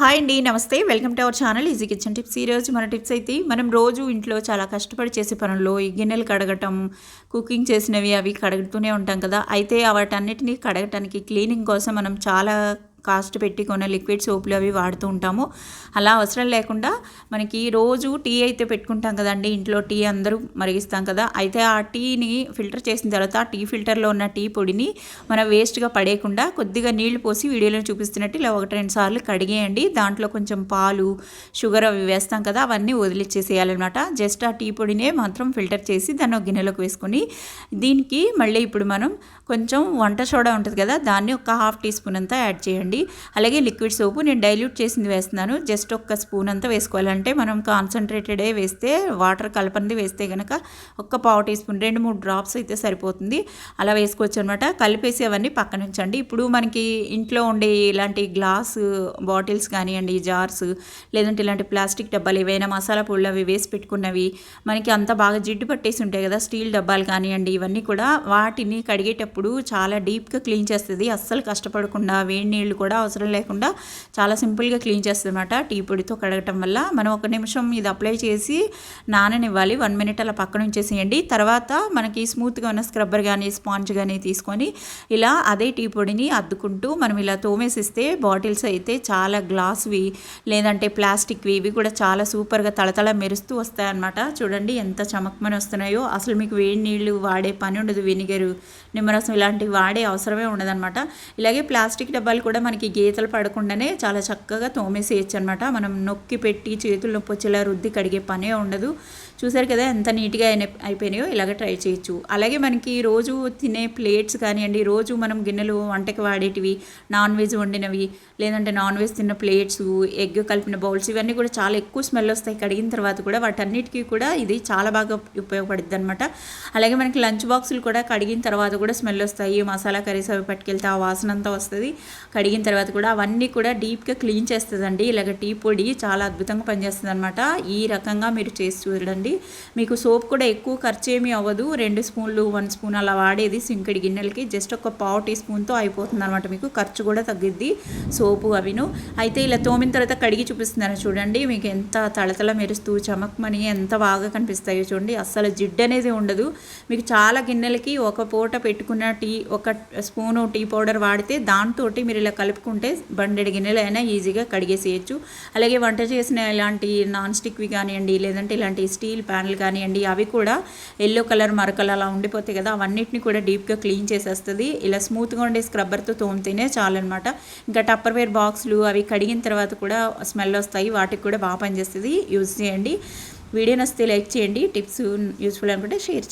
Hi అండి నమస్తే. Welcome to our channel easy kitchen tips. ఈరోజు మన టిప్స్ అయితే మనం రోజు ఇంట్లో చాలా కష్టపడి చేసే పనుల్లో ఈ గిన్నెలు కడగటం కుకింగ్ చేసినవి అవి కడుగుతూనే ఉంటాం కదా. అయితే వాటన్నిటిని కడగటానికి క్లీనింగ్ కోసం మనం చాలా కాస్ట్ పెట్టి కొన్న లిక్విడ్ సోపులు అవి వాడుతూ ఉంటాము. అలా అవసరం లేకుండా మనకి రోజు టీ అయితే పెట్టుకుంటాం కదండి. ఇంట్లో టీ అందరూ మరిగిస్తాం కదా. అయితే ఆ టీని ఫిల్టర్ చేసిన తర్వాత ఆ టీ ఫిల్టర్లో ఉన్న టీ పొడిని మనం వేస్ట్గా పడేయకుండా కొద్దిగా నీళ్ళు పోసి వీడియోలో చూపిస్తున్నట్టు ఇలా ఒకటి రెండు సార్లు కడిగేయండి. దాంట్లో కొంచెం పాలు షుగర్ అవి వేస్తాం కదా. అవన్నీ వదిలిచ్చేసేయాలన్నమాట. జస్ట్ ఆ టీ పొడినే మాత్రం ఫిల్టర్ చేసి దాన్ని ఒక గిన్నెలోకి వేసుకొని దీనికి మళ్ళీ ఇప్పుడు మనం కొంచెం వంట సోడా ఉంటుంది కదా. దాన్ని ఒక హాఫ్ టీ స్పూన్ అంతా యాడ్ చేయండి. వేసుకోండి అలాగే లిక్విడ్ సోపు నేను డైల్యూట్ చేసింది వేస్తున్నాను. జస్ట్ ఒక్క స్పూన్ అంతా వేసుకోవాలంటే మనం కాన్సన్ట్రేటెడే వేస్తే వాటర్ కలపంది వేస్తే కనుక ఒక్క పావు టీ స్పూన్ రెండు మూడు డ్రాప్స్ అయితే సరిపోతుంది. అలా వేసుకోవచ్చు అనమాట కలిపేసి అవన్నీ పక్కన ఉంచండి ఇప్పుడు మనకి ఇంట్లో ఉండే ఇలాంటి గ్లాస్ బాటిల్స్ కానివ్వండి జార్స్ లేదంటే ఇలాంటి ప్లాస్టిక్ డబ్బాలు ఏవైనా మసాలా పొళ్ళు అవి వేసి పెట్టుకున్నవి మనకి అంత బాగా జిడ్డు పట్టేసి ఉంటాయి కదా స్టీల్ డబ్బాలు కానివ్వండి ఇవన్నీ కూడా వాటిని కడిగేటప్పుడు చాలా డీప్గా క్లీన్ చేస్తుంది. అస్సలు కష్టపడకుండా వేడి నీళ్ళు కూడా అవసరం లేకుండా చాలా సింపుల్గా క్లీన్ చేస్తుందన్నమాట. టీ పొడితో కడగటం వల్ల మనం ఒక నిమిషం ఇది అప్లై చేసి నాననివ్వాలి. వన్ మినిట్ అలా పక్కన ఉంచేసేయండి. తర్వాత మనకి స్మూత్గా ఉన్న స్క్రబ్బర్ కానీ స్పాంజ్ కానీ తీసుకొని ఇలా అదే టీ పొడిని అద్దుకుంటూ మనం ఇలా తోమేసిస్తే బాటిల్స్ అయితే చాలా గ్లాస్వి లేదంటే ప్లాస్టిక్వి ఇవి కూడా చాలా సూపర్గా తళతళ మెరుస్తూ వస్తాయన్నమాట. చూడండి ఎంత చమక్మని వస్తున్నాయో. అసలు మీకు వేడి నీళ్ళు వాడే పని ఉండదు. వెనిగరు నిమ్మరసం ఇలాంటివి వాడే అవసరమే ఉండదన్నమాట. ఇలాగే ప్లాస్టిక్ డబ్బాలు కూడా మనకి గీతలు పడకుండానే చాలా చక్కగా తోమేసేయచ్చు అనమాట మనం నొక్కి పెట్టి చేతులు నొప్పి వచ్చేలా రుద్ది కడిగే పనే ఉండదు. చూసారు కదా ఎంత నీట్గా అయిపోయినాయో ఇలాగ ట్రై చేయొచ్చు. అలాగే మనకి రోజు తినే ప్లేట్స్ కానివ్వండి రోజు మనం గిన్నెలు వంటకి వాడేటివి నాన్ వెజ్ వండినవి లేదంటే నాన్ వెజ్ తిన్న ప్లేట్స్ ఎగ్ కలిపిన బౌల్స్ ఇవన్నీ కూడా చాలా ఎక్కువ స్మెల్ వస్తాయి. కడిగిన తర్వాత కూడా వాటన్నిటికీ కూడా ఇది చాలా బాగా ఉపయోగపడుద్ది అనమాట అలాగే మనకి లంచ్ బాక్సులు కూడా కడిగిన తర్వాత కూడా స్మెల్ వస్తాయి. మసాలా కర్రీస్ అవి పట్టుకెళ్తే ఆ వాసన అంతా వస్తుంది. కడిగిన అయిన తర్వాత కూడా అవన్నీ కూడా డీప్గా క్లీన్ చేస్తుందండి. ఇలాగ టీ పొడి చాలా అద్భుతంగా పనిచేస్తుంది అనమాట ఈ రకంగా మీరు చేసి చూడండి. మీకు సోప్ కూడా ఎక్కువ ఖర్చు ఏమీ అవ్వదు. రెండు స్పూన్లు వన్ స్పూన్ అలా వాడేది సింకడి గిన్నెలకి. జస్ట్ ఒక పావు టీ స్పూన్తో అయిపోతుంది అనమాట మీకు. ఖర్చు కూడా తగ్గిద్ది సోపు అవిను. అయితే ఇలా తోమిన తర్వాత కడిగి చూపిస్తున్నాను చూడండి. మీకు ఎంత తళతళ మెరుస్తూ చమక్మని ఎంత బాగా కనిపిస్తాయో చూడండి. అస్సలు జిడ్డు అనేది ఉండదు. మీకు చాలా గిన్నెలకి ఒక పూట పెట్టుకున్న టీ ఒక స్పూను టీ పౌడర్ వాడితే దాంతో మీరు ఇలా కలుపుకుంటే బండెడు గిన్నెలు అయినా ఈజీగా కడిగేసేయచ్చు. అలాగే వంట చేసిన ఇలాంటి నాన్ స్టిక్వి కానివ్వండి లేదంటే ఇలాంటి స్టీల్ ప్యాన్లు కానివ్వండి అవి కూడా ఎల్లో కలర్ మరకలు అలా ఉండిపోతాయి కదా అవన్నిటిని కూడా డీప్గా క్లీన్ చేసేస్తుంది. ఇలా స్మూత్గా ఉండే స్క్రబ్బర్తో తోమితేనే చాలన్నమాట. ఇంకా టప్పర్వేర్ బాక్స్లు అవి కడిగిన తర్వాత కూడా స్మెల్ వస్తాయి వాటికి కూడా బాగా పనిచేస్తుంది. యూజ్ చేయండి. వీడియో నచ్చితే లైక్ చేయండి. టిప్స్ యూస్ఫుల్ అనుకుంటే షేర్